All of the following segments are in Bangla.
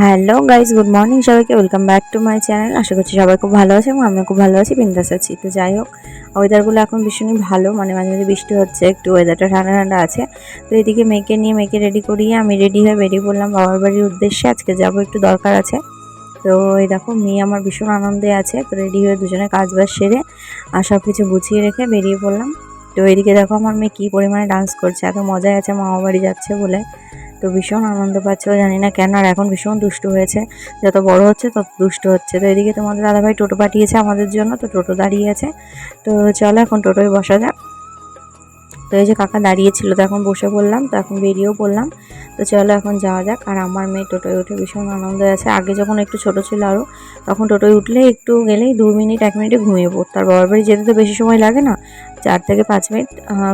হ্যালো গাইজ গুড মর্নিং সবাইকে, welcome back to my channel. আশা করছি সবাই খুব ভালো আছে এবং আমিও খুব ভালো আছি, বিন্দাস আছি। তো যাই হোক ওয়েদারগুলো এখন ভীষণই ভালো মানে মাঝে মাঝে বৃষ্টি হচ্ছে, একটু ওয়েদারটা ঠান্ডা ঠান্ডা আছে। তো এদিকে মেয়েকে নিয়ে, মেয়েকে রেডি করিয়ে আমি রেডি হয়ে বেরিয়ে পড়লাম বাবার বাড়ির উদ্দেশ্যে, আজকে যাব একটু দরকার আছে। তো এই দেখো, মেয়ে আমার ভীষণ আনন্দে আছে, তো রেডি হয়ে দুজনে কাজ বাজ সেরে আর সব কিছু গুছিয়ে রেখে বেরিয়ে পড়লাম। তো এদিকে দেখো আমার মেয়ে কী পরিমাণে ডান্স করছে, এত মজায় আছে মামা বাড়ি যাচ্ছে বলে। তো ভীষণ আনন্দ পাচ্ছে জানি না কেন, আর এখন ভীষণ দুষ্টু হয়েছে। যত বড় হচ্ছে, তত দুষ্ট হচ্ছে। তো এদিকে তোমাদের দাদাভাই টোটো পাঠিয়েছে আমাদের জন্য, তো টোটো দাঁড়িয়ে আছে। তো চলো এখন টোটোয় বসা যাক। তো এই যে কাকা দাঁড়িয়েছিল, তো এখন বসে পড়লাম, তো এখন বেরিয়েও পড়লাম। তো চলো এখন যাওয়া যাক, আর আমার মেয়ে টোটোয় উঠে ভীষণ আনন্দ আছে। আগে যখন একটু ছোট ছিল আরও তখন টোটোয় উঠলে একটু গেলেই দু মিনিট, এক মিনিটে ঘুমিয়ে পড়তো। আর বাবার বাড়ি যেতে তো বেশি সময় লাগে না, চার থেকে পাঁচ মিনিট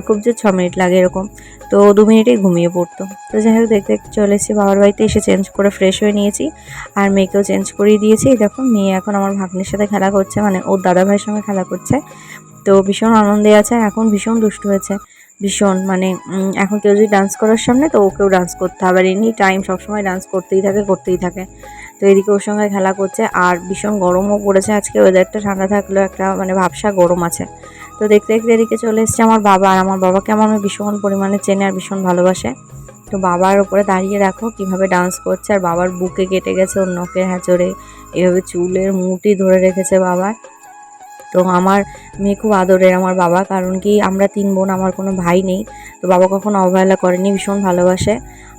খুব যে ছ মিনিট লাগে এরকম, তো দু মিনিটেই ঘুমিয়ে পড়তো। তো যাই হোক, দেখতে দেখতে চলে এসেছি, বাবার বাড়িতে এসে চেঞ্জ করে ফ্রেশ হয়ে নিয়েছি, আর মেয়েকেও চেঞ্জ করিয়ে দিয়েছি। দেখো, মেয়ে এখন আমার ভাগ্নের সাথে খেলা করছে মানে ওর দাদা ভাইয়ের সঙ্গে খেলা করছে। তো ভীষণ আনন্দে আছে, আর এখন ভীষণ দুষ্টু হয়েছে। ভীষণ মানে এখন কেউ যদি ডান্স করার সামনে, তো ওকেও ডান্স করতে হবে। আর এনি টাইম সবসময় ডান্স করতেই থাকে করতেই থাকে। তো এদিকে ওর সঙ্গে খেলা করছে, আর ভীষণ গরমও পড়েছে আজকে। ওয়েদারটা ঠান্ডা থাকলেও একটা মানে ভাবসা গরম আছে। তো দেখতে দেখতে এদিকে চলে এসেছে আমার বাবা, আর আমার বাবাকে আমার ভীষণ পরিমাণে চেনে আর ভীষণ ভালোবাসে। তো বাবার ওপরে দাঁড়িয়ে দেখো কীভাবে ডান্স করছে, আর বাবার বুকে কেটে গেছে ওর নখে হ্যাঁচড়ে এভাবে চুলের মুটি ধরে রেখেছে বাবার তো আমার মেয়ে খুব আদরের আমার বাবা, কারণ কি আমরা তিন বোন, আমার কোনো ভাই নেই। তো বাবা কখনো অবহেলা করেনি, ভীষণ ভালোবাসে।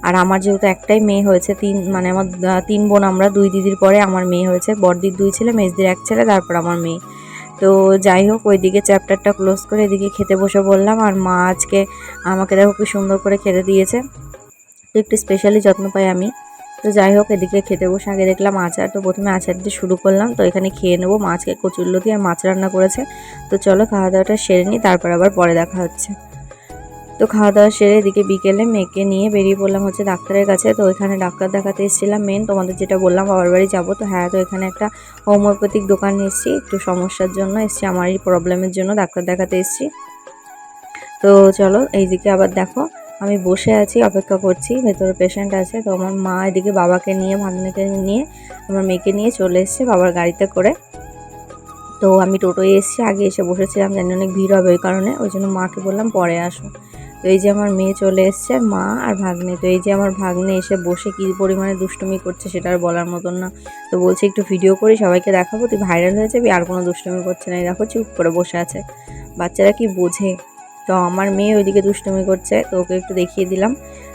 আর আমার যেহেতু একটাই মেয়ে হয়েছে, তিন মানে আমার তিন বোন আমরা, দুই দিদির পরে আমার মেয়ে হয়েছে। বড়দির দুই ছেলে, মেজদির এক ছেলে, তারপর আমার মেয়ে। তো যাই হোক, ওইদিকে চ্যাপ্টারটা ক্লোজ করে এদিকে খেতে বসে বললাম, আর মা আজকে আমাকে দেখো কি সুন্দর করে খেতে দিয়েছে। একটু স্পেশালি যত্ন পাই আমি। তো যাই হোক, এদিকে খেতে বসে আগে দেখলাম আচার। তো প্রথমে আচার দিয়ে শুরু করলাম। তো এখানে খেয়ে নেব। মাছকে কচুল্লতি আর মাছ রান্না করেছে। তো চলো খাওয়া দাওয়াটা সেরে নিই, তারপর আবার পরে দেখা হচ্ছে। তো খাওয়া দাওয়া সেরে এদিকে বিকেলে মেয়েকে নিয়ে বেরিয়ে পড়লাম হচ্ছে ডাক্তারের কাছে। তো এখানে ডাক্তার দেখাতে এসেছিলাম মেন তোমাদের যেটা বললাম, বাবার বাড়ি যাব। তো হ্যাঁ তো এখানে একটা হোমিওপ্যাথিক দোকানে এসেছি। একটু সমস্যার জন্য এসেছি আমার এই প্রবলেমের জন্য ডাক্তার দেখাতে এসেছি। তো চলো এইদিকে আবার দেখো। আমি বসে আছি, অপেক্ষা করছি, ভেতরে পেশেন্ট আছে, তো আমার মা এদিকে বাবাকে নিয়ে, ভাগ্নেকে নিয়ে, আমার মেয়েকে নিয়ে চলে এসছে বাবার গাড়িতে করে। তো আমি টোটোয় এসেছি, আগে এসে বসেছিলাম, জানি অনেক ভিড় হবে ওই কারণে, ওই জন্য মাকে বললাম, পরে আসো। তো এই যে আমার মেয়ে চলে এসছে, মা আর ভাগ্নে, তো এই যে আমার ভাগ্নে এসে বসে কী পরিমাণে দুষ্টুমি করছে সেটা আর বলার মতন না। তো বলছে, একটু ভিডিও করি, সবাইকে দেখাবো, তুই ভাইরাল হয়ে যাবি আর কোনো দুষ্টুমি করছে না। দেখো, চুপ করে বসে আছে। বাচ্চারা কি বোঝে? তো আমার মেয়ে ওইদিকে দুষ্টুমি করছে, তো ওকে একটু দেখিয়ে দিলাম।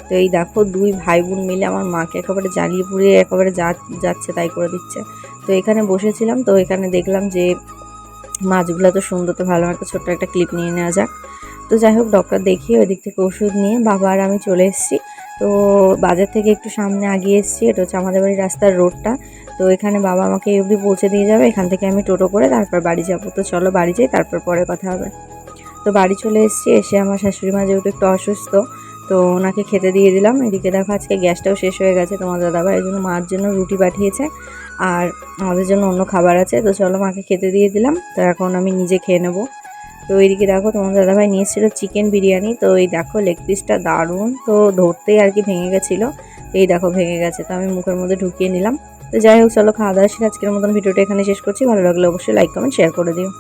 তো এই দেখো দুই ভাই বোন মিলে আমার মাকে একেবারে জ্বালিয়ে পুড়িয়ে একেবারে যা যাচ্ছে তাই করে দিচ্ছে। তো এখানে বসেছিলাম, তো এখানে দেখলাম যে মাছগুলো তো সুন্দর, তো ভালো একটা ছোট্ট একটা ক্লিপ নিয়ে নেওয়া যাক। তো যাই হোক, ডক্টর দেখিয়ে ওই দিক থেকে ওষুধ নিয়ে বাবা আর আমি চলে এসেছি। তো বাজার থেকে একটু সামনে আগিয়ে এসেছি, এটা হচ্ছে আমাদের বাড়ির রাস্তার রোডটা। তো এখানে বাবা আমাকে অবধি পৌঁছে দিয়ে যাবে, এখান থেকে আমি টোটো করে তারপর বাড়ি যাব। তো চলো বাড়ি যাই, তারপর পরে কথা হবে। তো বাড়ি চলে এসেছি, এসে আমার শাশুড়ি মা যেহেতু একটু অসুস্থ, তো ওনাকে খেতে দিয়ে দিলাম। এদিকে দেখো আজকে গ্যাসটাও শেষ হয়ে গেছে, তোমার দাদাভাই এই জন্য, মার জন্য রুটি পাঠিয়েছে আর আমাদের জন্য অন্য খাবার আছে। তো চলো মাকে খেতে দিয়ে দিলাম, তো এখন আমি নিজে খেয়ে নেব। তো এইদিকে দেখো তোমার দাদাভাই নিয়ে এসেছিল চিকেন বিরিয়ানি, তো এই দেখো লেগ পিসটা দারুণ। তো ধরতেই আর কি ভেঙে গেছিল, এই দেখো ভেঙে গেছে, তো আমি মুখের মধ্যে ঢুকিয়ে নিলাম। তো যাই হোক, চলো খাওয়া দাওয়া আজকের মতন ভিডিওটা এখানে শেষ করছি। ভালো লাগলে অবশ্যই লাইক কমেন্ট শেয়ার করে দিও।